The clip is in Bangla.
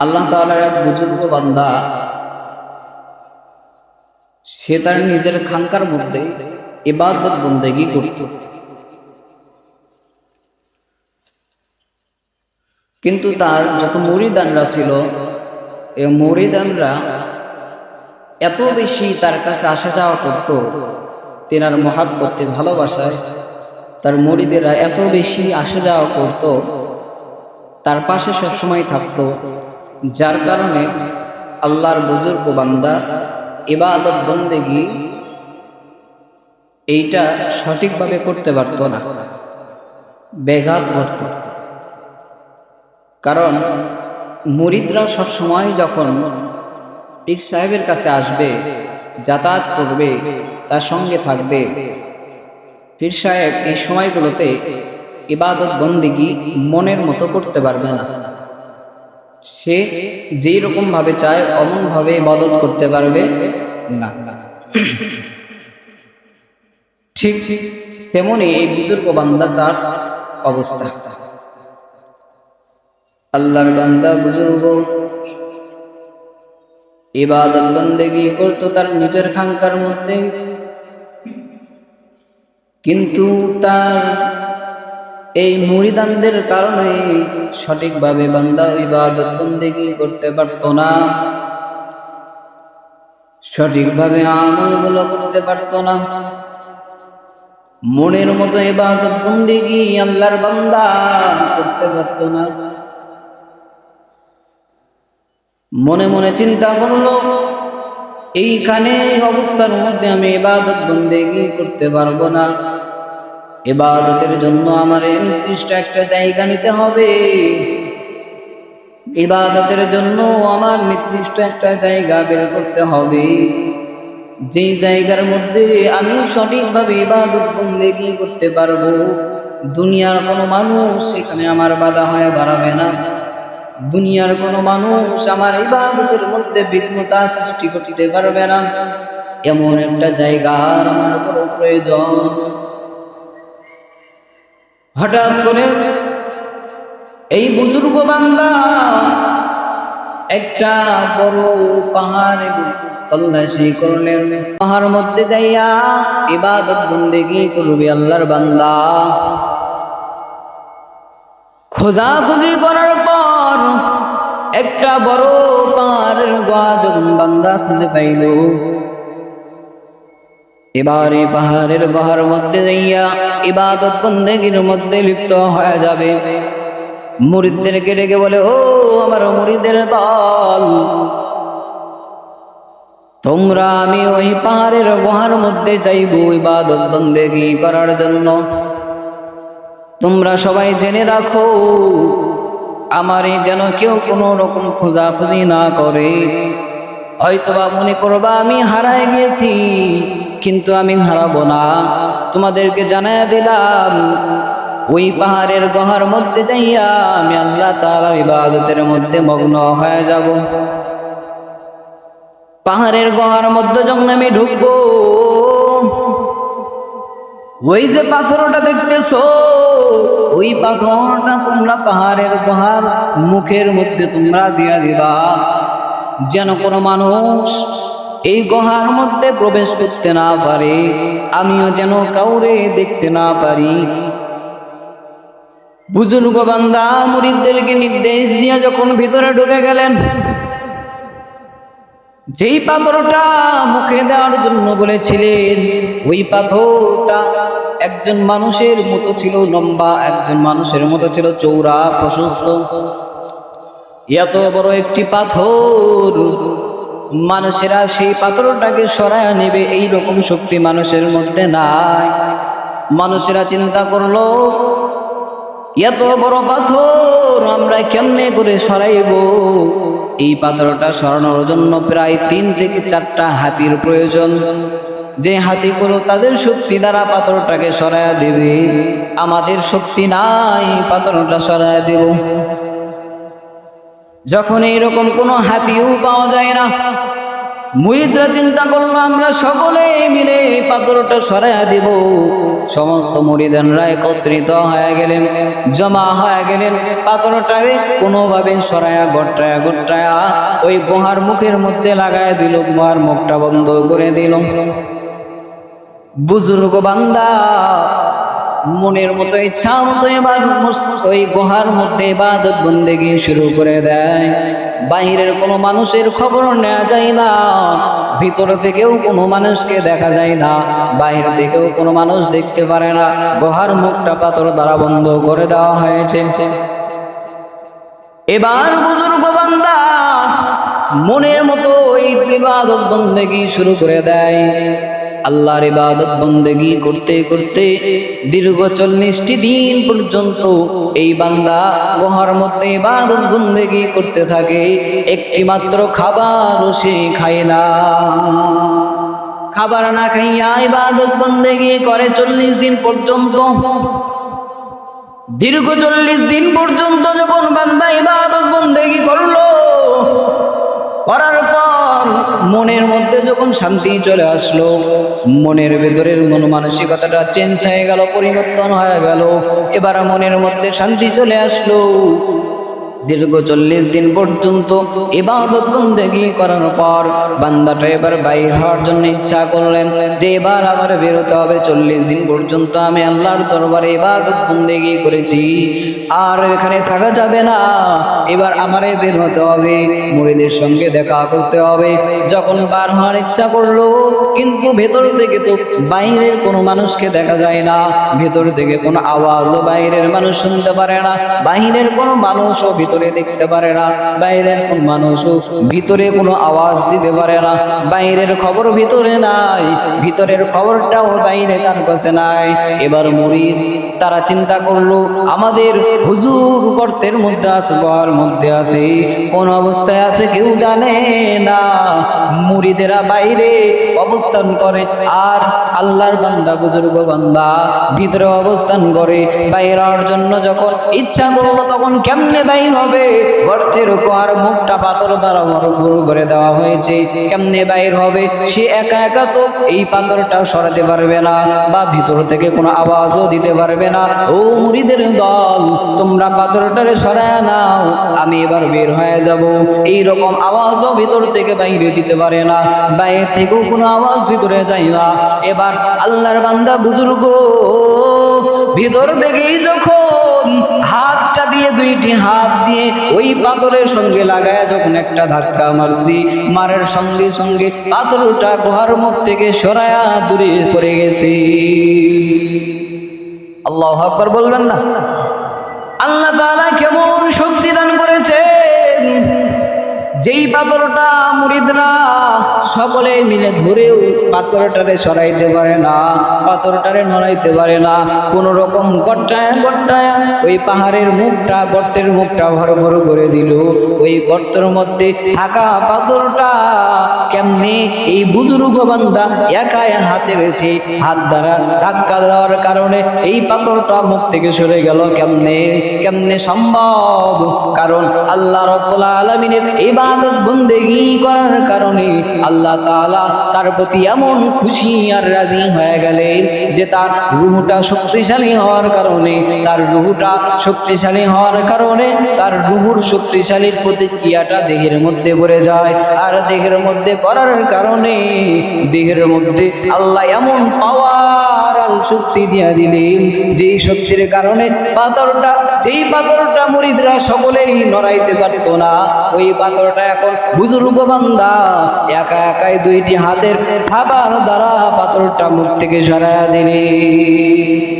আল্লাহ তাআলার এক বুজুর্গ বান্দা, সে তার নিজের খানকার মধ্যে ইবাদত বন্দেগি করত। কিন্তু তার যত মরিদানরা ছিল এই মরিদানরা এত বেশি তার কাছে আসা যাওয়া করত, তেনার মহাব করতে ভালোবাসায় তার মরিদেরা এত বেশি আসা যাওয়া করত, তার পাশে সবসময় থাকতো যার কারণে আল্লাহর বুজুর্গ বান্দা ইবাদত বন্দেগি এইটা সঠিকভাবে করতে পারতো না ব্যাঘাত ঘটত। কারণ মুরিদরা সব সময় যখন পীর সাহেবের কাছে আসবে, যাতায়াত করবে, তার সঙ্গে থাকবে, পীর সাহেব এই সময়গুলোতে ইবাদত বন্দিগি মনের মতো করতে পারবে না। সে যেই রকম ভাবে চায়, অমন ভাবে ইবাদত করতে পারবে না। ঠিক ঠিক তেমনি এই বুজুর্গ বান্দা তার অবস্থা। আল্লাহর বান্দা বুজুর্গ ইবাদত বন্দেগি করতো তার নিজের খানকার মধ্যে। কিন্তু তার এই মুরিদানদের কারণে সঠিকভাবে বান্দা ইবাদত বন্দেগি করতে পারত না। সঠিকভাবে আমলগুলো করতে পারত না। মনের মতো ইবাদত বন্দেগি আল্লাহর বান্দা করতে পারত না। মনে মনে চিন্তা করল, এইখানে অবস্থার মধ্যে আমি ইবাদত বন্দেগি করতে পারব না। ইবাদতের জন্য আমার নির্দিষ্ট একটা জায়গা নিতে হবে। ইবাদতের জন্য আমার নির্দিষ্ট একটা জায়গা বের করতে হবে। যেই জায়গার মধ্যে আমি সঠিকভাবে ইবাদত বন্দেগি করতে পারব, দুনিয়ার কোনো মানুষ সেখানে আমার বাধা হয়ে দাঁড়াবে না। দুনিয়ার কোনো মানুষ আমার ইবাদতের মধ্যে বিঘ্নতা সৃষ্টি করতে পারবে না। এমন একটা জায়গার আমার বড় প্রয়োজন। হঠাৎ করে এই বুজুর্গ বাংলা একটা বড় পাহাড় তল্লাশি করলেন। পাহাড় মধ্যে যাইয়া ইবাদত বন্দেগি করবে আল্লাহর বান্দা। খোঁজাখুঁজি করার পর একটা বড় পাহাড়ের গোয়া যখন বান্দা খুঁজে পাইল এবার এই পাহাড়ের গহার মধ্যে যাইয়া ইবাদত বন্দেগির মধ্যে লিপ্ত হয়ে যাবে। মুরিদদেরকে ডেকে বলে, ও আমার মুরিদের দল, তোমরা আমি ওই পাহাড়ের গুহার মধ্যে যাইব ইবাদত বন্দেগি করার জন্য। তোমরা সবাই জেনে রাখো, আমারই যেন কেউ কোনো রকম খোঁজাখুঁজি না করে। হয়তোবা মনে করবা আমি হারায় গিয়েছি, কিন্তু আমি হারাবো না। তোমাদেরকে জানায় দিলাম, ওই পাহাড়ের গহার মধ্যে যাইয়া আমি আল্লাহ তাআলা ইবাদতের মধ্যে মগ্ন হয়ে যাব। পাহাড়ের গহার মধ্যে যখন আমি ঢুকবো, ওই যে পাথরটা দেখতেছো, ওই পাথরটা তোমরা পাহাড়ের গহার মুখের মধ্যে তোমরা দিয়া দিবা। যেন কোনো মানুষ এই গহার মধ্যে প্রবেশ করতে না পারে, আমিও যেন কাউরে দেখতে না পারি। বুজুর্গ বান্দা, মুরিদদেরকে নির্দেশ দিয়ে যখন ভিতরে ঢুকে গেলেন, যেই পাথরটা মুখে দেওয়ার জন্য বলেছিলেন, ওই পাথরটা একজন মানুষের মতো ছিল, লম্বা একজন মানুষের মতো ছিল চৌড়া প্রশস্ত। এত বড় একটি পাথর, মানুষেরা সেই পাথরটাকে সরায় নেবে এই রকম শক্তি মানুষের মধ্যে নাই। মানুষেরা চিন্তা করল, এত বড় পাথর, আমরা কেমনে করে সরাইব? এই পাথরটা সরানোর জন্য প্রায় তিন থেকে চারটা হাতির প্রয়োজন। যে হাতিগুলো তাদের শক্তি দ্বারা পাথরটাকে সরাইয়া দেবে, আমাদের শক্তি নাই, পাথরটা সরাইয়া দেব। যখন এইরকম কোনো হাতিও পাওয়া যায় না, মুরিদরা চিন্তা করল, আমরা সকলে মিলে পাথরটা সরাইয়া দিব। সমস্ত মুরিদানরা একত্রিত হয়ে গেলেন, জমা হয়ে গেলেন, পাথরটারে কোনোভাবে সরায়া গট্টায়া গট্টায়া ওই গুহার মুখের মধ্যে লাগায় দিল, গুহার মুখটা বন্ধ করে দিল। বুজুর্গ বান্দা মনের মতো ইচ্ছা মতো এবার ওই গুহার মধ্যে ইবাদত বন্দেগি শুরু করে দেয়। বাহিরের কোনো মানুষের খবর নেওয়া যায় না। ভিতর থেকেও কোনো মানুষকে দেখা যায় না। বাহির থেকেও কোনো মানুষ দেখতে পারে না। গুহার মুখটা পাথর দ্বারা বন্ধ করে দেওয়া হয়েছে। এবার বুজুর্গ বান্দা মনের মতো এই ইবাদত বন্দেগি শুরু করে দেয়। আল্লাহর ইবাদত বন্দেগি করতে করতে দীর্ঘ চল্লিশটি দিন পর্যন্ত এই বান্দা গুহার মধ্যে ইবাদত বন্দেগি করতে থাকে। একটি মাত্র খাবারও সে খায় না। খাবার না খাইয়া ইবাদত বন্দেগি করে চল্লিশ দিন পর্যন্ত। দীর্ঘ চল্লিশ দিন পর্যন্ত যখন বান্দা ইবাদত বন্দেগি করল মনের মধ্যে যখন শান্তি চলে আসলো, মনের ভেতরের মন মানসিকতাটা চেঞ্জ হয়ে গেল, পরিবর্তন হয়ে গেল। এবার মনের মধ্যে শান্তি চলে আসলো। দীর্ঘ চল্লিশ দিন পর্যন্ত ইবাদত বন্দেগি করার পর বান্দাটা এবার বাইর হওয়ার জন্য ইচ্ছা করলেন যে এবার আবার বেরোতে হবে। চল্লিশ দিন পর্যন্ত আমি আল্লাহর দরবারে ইবাদত বন্দেগি করেছি। আর এখানে থাকা যাবে না। এবার আমারে বের হতে হবে, মুড়িদের সঙ্গে দেখা করতে হবে। যখন বার হওয়ার ইচ্ছা করল, কিন্তু ভেতর থেকে তো বাইরের কোনো মানুষকে দেখা যায় না। ভেতর থেকে কোনো আওয়াজও বাইরের মানুষ শুনতে পারে না। বাইরের কোনো মানুষও ভিতরে দেখতে পারে না। বাইরের কোন মানুষও ভিতরে কোনো আওয়াজ দিতে পারে না। বাইরের খবর ভিতরে নাই। ভিতরের খবরটাও বাইরে তার কাছে নাই। এবার মুরিদ তারা চিন্তা করল, আমাদের হুজুর গর্তের মধ্যে আছে গড় মধ্যে আছে। কোন অবস্থায় আছে কেউ জানে না। মুড়িদেরা বাইরে অবস্থান করে, আর আল্লাহর বান্দা, বুজুর্গ বান্দা ভিতরে অবস্থান করে। বাইর হওয়ার জন্য যখন ইচ্ছা করল, তখন কেমনে বাইর হবে? গর্তের আর মুখটা পাথর দ্বারা বড় করে দেওয়া হয়েছে। কেমনে বাইর হবে? সে একা একা তো এই পাথরটা সরাতে পারবে না, বা ভিতর থেকে কোনো আওয়াজও দিতে পারবে না। ও মুড়িদের দল তোমরা পাথরটারে সরায় নাও, আমি এবার বের হয়ে যাব। এই রকম আওয়াজও ভিতর থেকে বাইরে দিতে পারে না, বাইরে থেকেও কোনো আওয়াজ ভিতরে যায় না। এবার আল্লাহর বান্দা বুজুর্গ, ভিতর থেকেই যখন হাতটা দিয়ে দুইটি হাত দিয়ে ওই পাথরের সঙ্গে লাগায়, যখন একটা ধাক্কা মারছি, মারের সঙ্গে সঙ্গে পাথরটা গুহার মুখ থেকে সরায়া দূরে পড়ে গেছি। আল্লাহ আকবার বলবেন না? আল্লাহ তাআলা কেমন শক্তি দান করেছেন? যেই পাথরটা মুরিদরা সকলে মিলে ধরেও পাথরটারে সরাইতে পারে না, পাথরটারে নড়াইতে পারে না। কোন রকম গট্টায় গট্টায় ওই পাহাড়ের মুখটা, গর্তের মুখটা ভর ভর করে দিল। ওই গর্তের মধ্যে থাকা পাথরটা কেমনে এই বুজুর্গ বান্দা একাই হাতে রয়েছে হাত দ্বারা ধাক্কা দেওয়ার কারণে এই পাথরটা মুখ থেকে সরে গেল। কেমনে? কেমনে সম্ভব? কারণ আল্লাহ রব্বুল আলামিনের ইবাদত বন্দেগি করার কারণে আল্লাহ তাআলা তার প্রতি এমন খুশি আর রাজি হয়ে গেলেন যে তার রুহুটা শক্তিশালী হওয়ার কারণে, তার রুহটা শক্তিশালী হওয়ার কারণে তার রুহুর শক্তিশালীর প্রতিক্রিয়াটা দেহের মধ্যে পড়ে যায়। আর দেহের মধ্যে পড়ার কারণে দেহের মধ্যে আল্লাহ এমন পাওয়ার আর শক্তি দিয়া দিলেন, যেই শক্তির কারণে পাথরটা, যেই পাথরটা মরিদরা সকলেই নড়াইতে পারতো না, ওই পাথরটা এখন বুজুর্গ বান্দা একা একাই দুইটি হাতের খাবার দ্বারা পাথরটা মুখ থেকে সরাইয়া দিলেন।